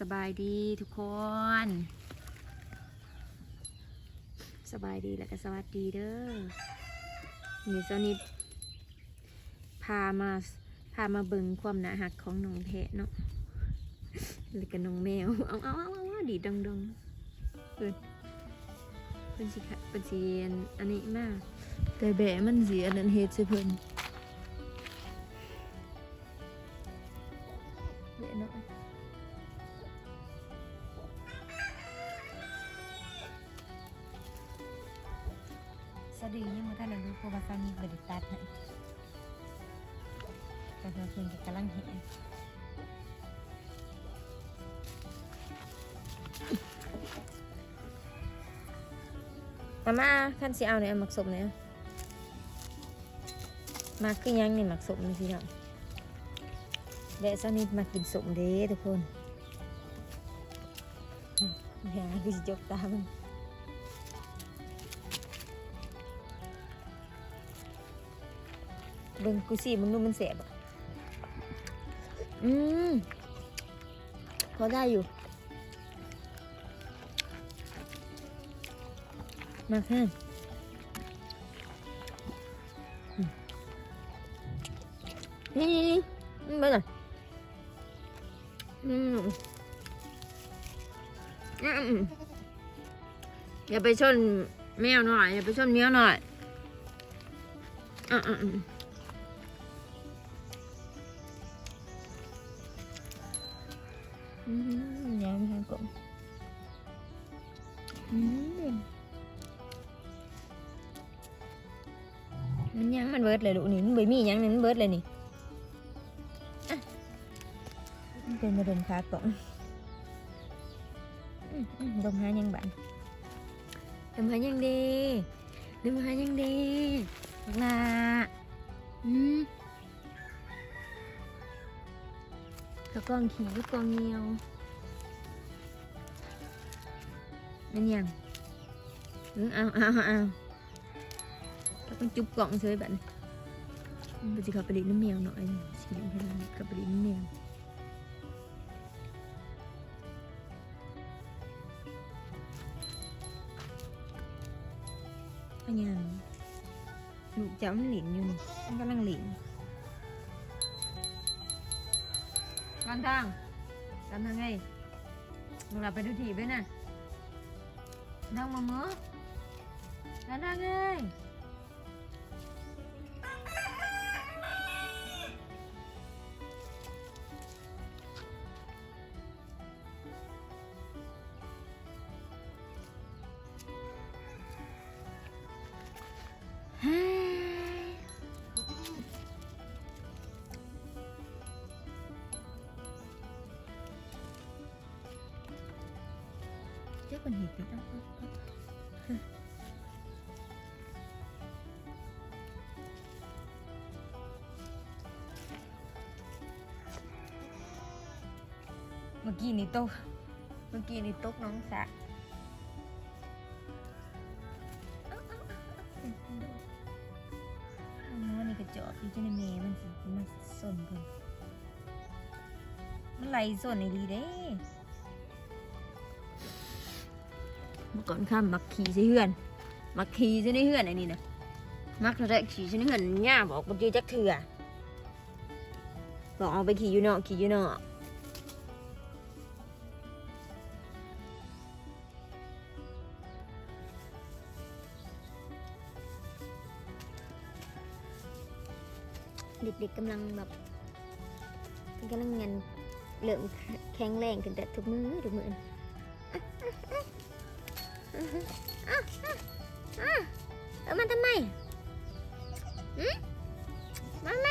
สบายดีทุกคน สบายดีแล้วก็สวัสดีเด้อนี่สนิทพามาพามาเบิ่งความหนาหักของน้องแพะเนาะแล้วก็น้องแมวเอาเอาเอาเอาเอาดีดังดังเพิ่นเพิ่นสิค่ะเพิ่นสิอันอันนี้มากแต่แบะมันสิอันนั้นเฮ็ดใส่เพิ่น สะดือยังมาท่านได้รู้เราะว่าสามีบริตัดให้แต่เพื่อนเพิ่นก็กำลังเห็นอามาท่านสิเอาเนี่ยหมักสมเนี่ยมาคือยังนี่หมักสมนี่พี่น้องเดะสนิทมากินสมเด้ทุกคนแหมคือสิจกตามัน เบิ่งกูสิมึงดูมันเสียบอืมพอได้อยู่มากแค่นี่นี่นี่นี่มาหน่อยอืมอืมอย่าไปชนแมวหน่อย อย่าไปชนเมียวหน่อย อืมอย่าไม่ ให้กลมอืมมันยังมันเบิดเลยลูกนี่มันบ่มีหยังนี่มันเบิดเลยนี่ กับกลาอืมกระกองขี่กระกองเงียวมันยังอืมเอาเอาเอาแล้วก็จุบกล่องเฉยแบบนี้มันจะขับไปเลี้ยงน้ำแมวหน่อยสีเหลืองพลังขับไปเลี้ยงน้ำแมวอันยังลูกจ้ามันหลินอยู่นี่มันกำลังหลิน กันทางกันทางไงมึงหลับไปดูทีไปนะนั่งมาเมื่อกันทางไง คนเห็นไหมเมื่อกี้นี่ตก เมื่อกี้นี่ตกน้องสะอ๋อนี่กระจอกที่จาในเมย์มันสิมันสนเพิ่นมันไหลสนในดีเด้ ก่อนข้ามมักขี่ใช่เฮือนมักขี่ใช่ในเฮือนไอ้นี่นะมักเท่าไรขี่ใช่เฮือนย่าบอกบางทีจักเถื่อบอกเอาไปขี่อยู่นอกขี่อยู่นอกเด็กๆกำลังแบบกำลังเงินเริ่มแข็งแรงขึ้นแต่ทุกมือทุกมือ เออมาทำไมหืมมาไหม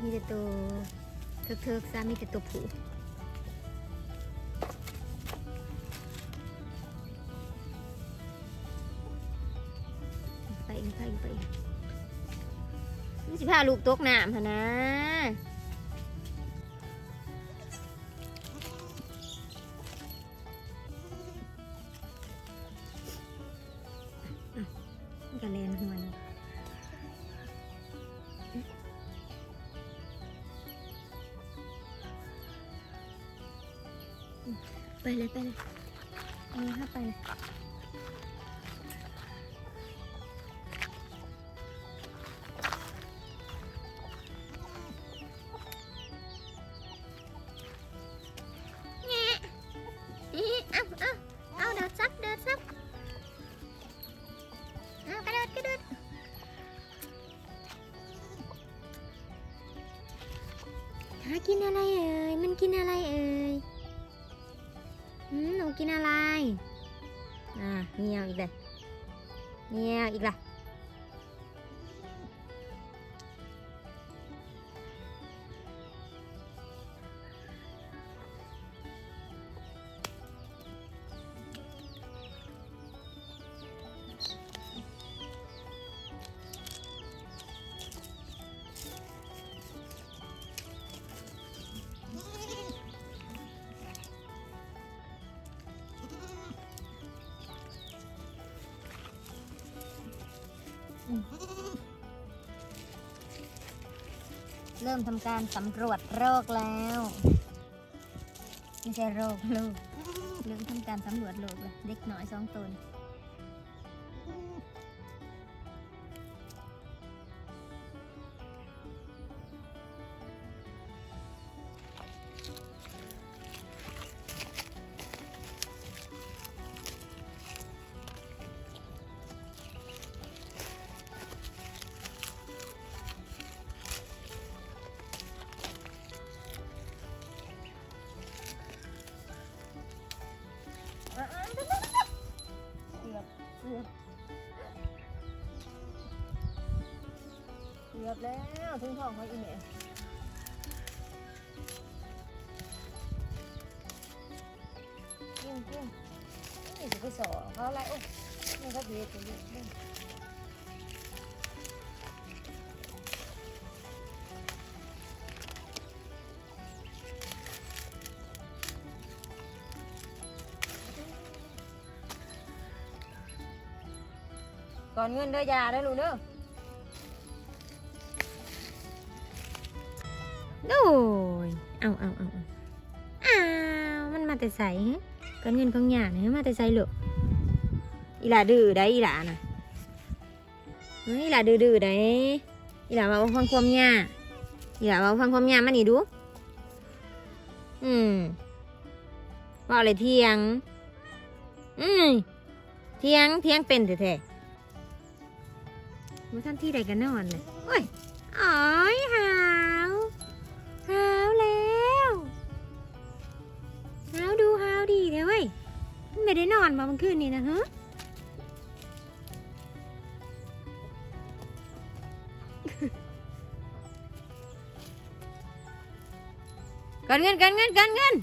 มีแต่ตัวเทิกๆซะมีแต่ตัวผู้ ล่ะลูกตกน้ำพะนะกระเลนหัวไปเลยไปเลยเอาให้ไปเลย อะไรเอ่ย มันกินอะไรเอ่ยหืมหนูกินอะไร อ่าเงียวอีกเลยเงียวอีกละ เริ่มทำการสำรวจโรคแล้วไม่ใช่โรคลูกเริ่มทำการสำรวจโรคเลยเด็กน้อยสองตน แล้วถึงท้องเขาอีเมลกินกินนี่จะไปสอเขาอะไรโอ้นี่เขาเบียดตัวนี้นี่ก่อนเงินเด้อยาได้อลูกเด้อ แต่ใส่ก่อนเงินของหยาเนี่ยมาแต่ใส่ลูกอีหลาดื้อได้อีหลานะเฮ้ยอีหลาดื้อดือได้อีหลามาฟังความหยาอีหลามาฟังความหยามานี่ดู อืมว่าอะไรเที่ยง อืมเที่ยงเที่ยงเป็นแท้ๆมาท่านที่ใดกันนอนเลยโอ้ยอ๋อยหา ไม่ได้นอนมาเมื่อคืนนี้นะฮะกันเงินกันเงินกันเงิน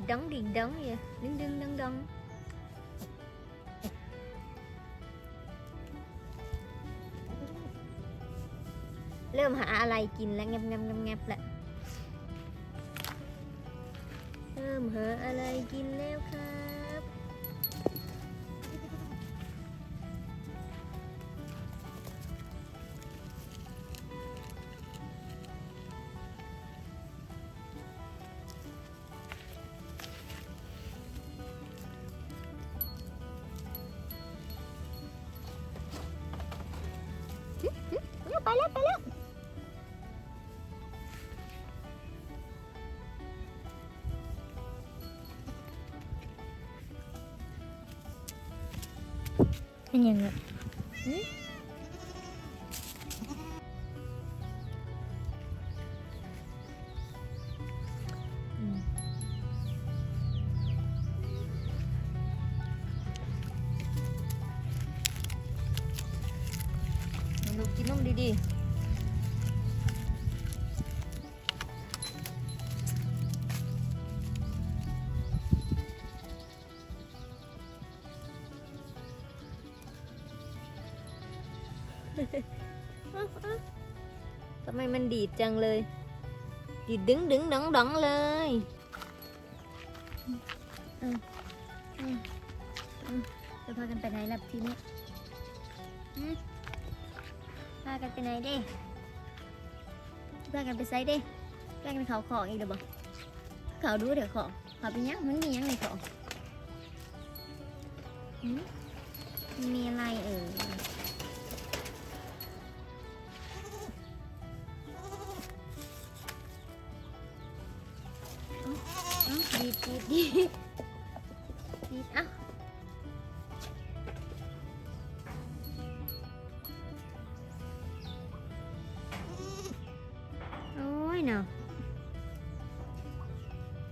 เฮ้ย đi đóng đi đóng vậy đứng đứng đứng đứng เริ่มหาอะไรกินแล้วงับงับงับงับแหละเริ่มหาอะไรกินแล้วค่ะ เป็นยังไงลู ดีดจังเลย ดีดดึงดึงดังดังเลยจะพากันไปไหนล่ะทีนี้พากันไปไหนด้พากันไปไซด้พากันเขาของอีกเดี๋ยวบอกเขาดูเดี๋ยวของเขาไปยังมันมียังในของมีอะไรเออ ดีดีดดีดดีดเอ้าโอ้ยเนาะ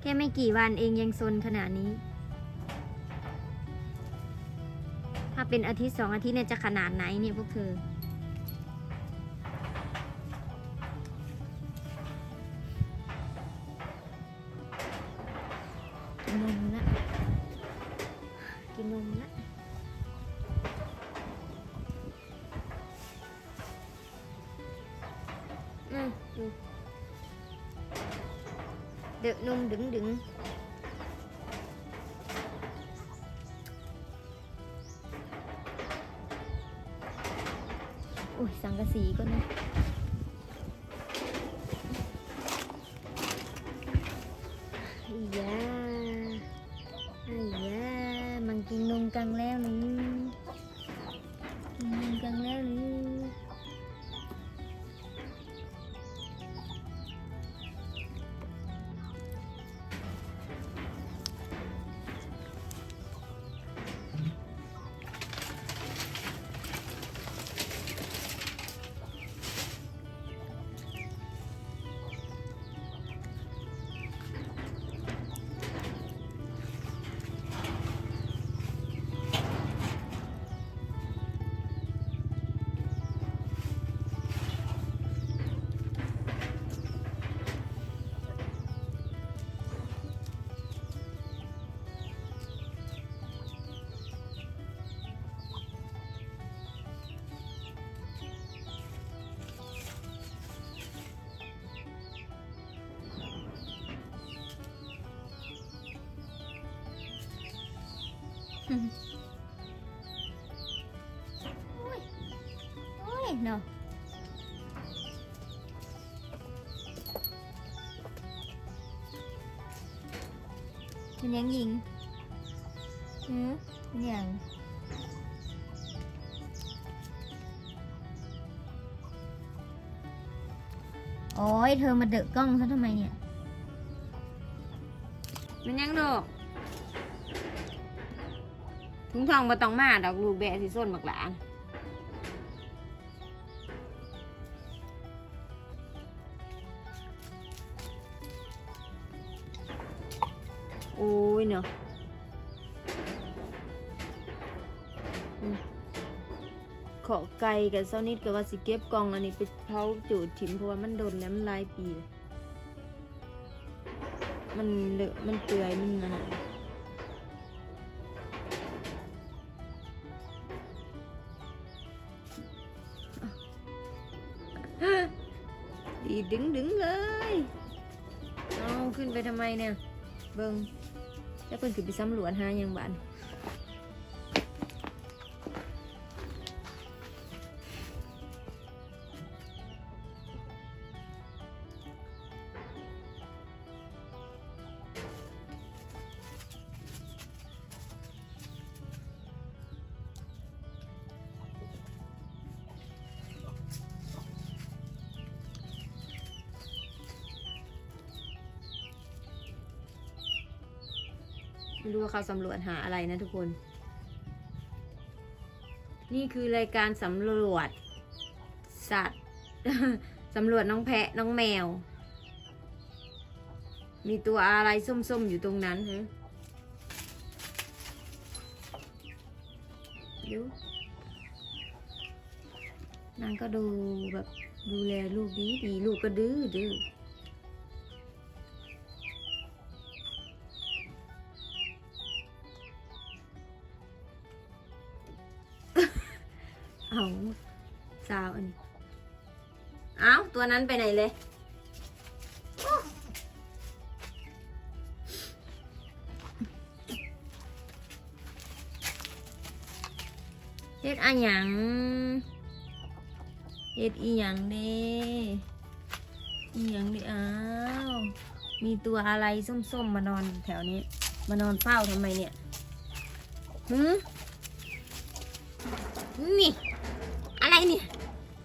แค่ไม่กี่วันเองยังซนขนาดนี้ ถ้าเป็นอาทิตย์สองอาทิตย์เนี่ยจะขนาดไหนเนี่ยพวกเธอ เด็กนมดึงดึงอุ้ยสังกะสีก็นะ โอ้ย โอ้ยเนาะมันยังยิงหืมมันยังโอ้ยเธอมาเดอะกล้องซะทำไมเนี่ย มันยังดอก ถุงทองมาต้องมาดอกลูกแบะสิส้นบักหลานโอ้ยเนาะขอไก่กับเซานิดกับว่าสิเก็บกองอันนี้ไปเผาจูดถิ่มเพราะว่ามันโดนแล้วมันลายปีเลยมันเลอะมันเปื่อยมันนั่นน่ะ ดีดึงดึงเลยเอาขึ้นไปทำไมเนี่ย เบิงแล้วเพิ่นขึ้นไปสำรวจหาหยังบ้าน ไม่รู้ว่าเขาสำรวจหาอะไรนะทุกคน นี่คือรายการสำรวจ สัตว์สำรวจน้องแพะน้องแมว มีตัวอะไรส้มๆอยู่ตรงนั้นฮะดูนางก็ดูแบบดูแลลูกดีดีลูกก็ดื้อดื้อ วนั้นไปไหนเลย เฮ็ดอะหยังเฮ็ดอีหยังเด้อีหยังเด้อ้าว มีตัวอะไรส้มๆมานอนแถวนี้ มานอนเฝ้าทำไมเนี่ยหืมนี่ อะไรเนี่ย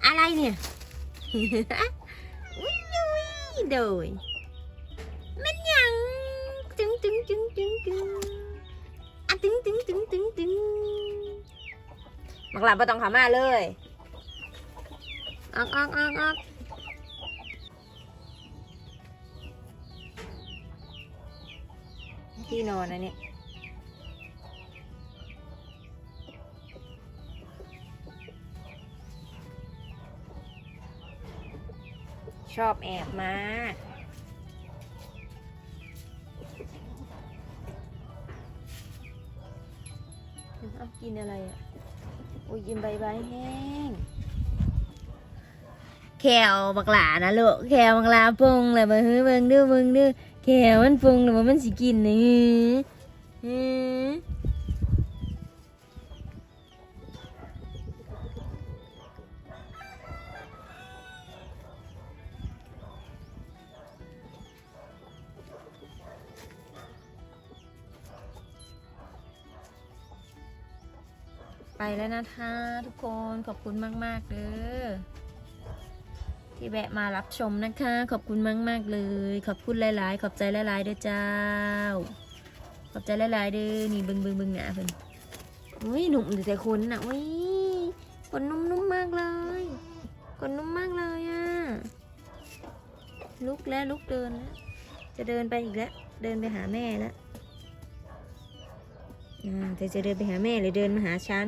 อะไรเนี่ย อุ้ยอุ้ยโดยมันยังจึงจึงจึงจึงจึงอะตึงตึงตึงตึงตึงมักหลับไม่ต้องขามาเลยออกออกออกออกที่นอนนะเนี่ย ชอบแอบมาเอากินอะไรอะโอ้ยกินใบใบแห้ง แขวบักหลานะลูก แขวบักหลาปุงเลยมาเฮ้ยเบิ่งเด้อเบิ่งเด้อแขวมันปุงหรือว่ามันสิกินนี่ฮือไแล้วนะคะทุกคนขอบคุณมาก ๆ เด้อที่แวะมารับชมนะคะ ขอบคุณมาก ๆ เลย ขอบคุณหลาย ๆ ขอบใจหลาย ๆ เด้อเจ้า ขอบใจหลาย ๆ เด้อนี่บึงบึงบึงหนาเพิ่นอุ้ยหนุ่มแต่คนน่ะอุ้ยคนนุ่ม ๆ มากเลยคนนุ่มมากเลยอะลุกแล้วลุกเดินแล้วจะเดินไปอีกแล้วเดินไปหาแม่แล้วอ่าเธอจะเดินไปหาแม่หรือเดินมาหาฉัน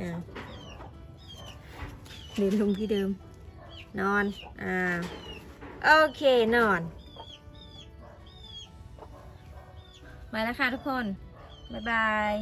อ้าเดินลงที่เดิม นอน อ่า โอเคนอน มาแล้วค่ะทุกคน บ๊ายบาย